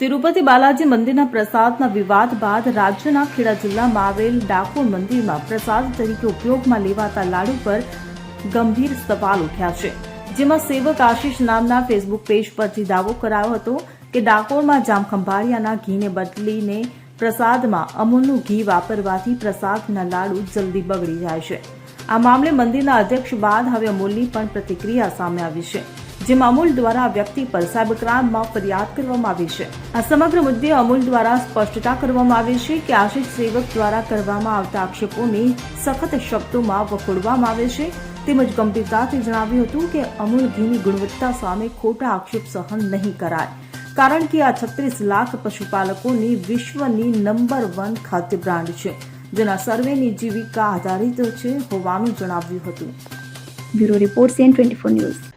તિરુપતિ બાલાજી મંદિરના પ્રસાદના વિવાદ બાદ રાજ્યના ખેડા જિલ્લામાં આવેલ ડાકોર મંદિરમાં પ્રસાદ તરીકે ઉપયોગમાં લેવાતા લાડુ પર ગંભીર સવાલ ઉઠ્યા છે. જેમાં સેવક આશીષ નામના ફેસબુક પેજ પરથી દાવો કરાયો હતો કે ડાકોરમાં જામખંભાળિયાના ઘીને બદલીને પ્રસાદમાં અમૂલનું ઘી વાપરવાથી પ્રસાદના લાડુ જલ્દી બગડી જાય છે. આ મામલે મંદિરના અધ્યક્ષ બાદ હવે અમૂલની પણ પ્રતિક્રિયા સામે આવી છે. જેમાં અમૂલ દ્વારા વ્યક્તિ પર સાયબર ક્રાઇમમાં ફરિયાદ કરવામાં આવી છે. આ સમગ્ર મુદ્દે અમૂલ દ્વારા સ્પષ્ટતા કરવામાં આવી છે કે આશિષ સેવક દ્વારા કરવામાં આવતા આક્ષેપોને સખત શબ્દોમાં વખોડવામાં આવે છે. તેમજ ગંભીરતાથી જણાવ્યું હતું કે અમૂલ ઘીની ગુણવત્તા સામે ખોટા આક્ષેપ સહન નહીં કરાય. કારણ કે આ છત્રીસ લાખ પશુપાલકોની વિશ્વની નંબર વન ખાદ્ય બ્રાન્ડ છે, જેના સર્વેની જીવિકા આધારિત છે હોવાનું જણાવ્યું હતું. Bureau report CN twenty news.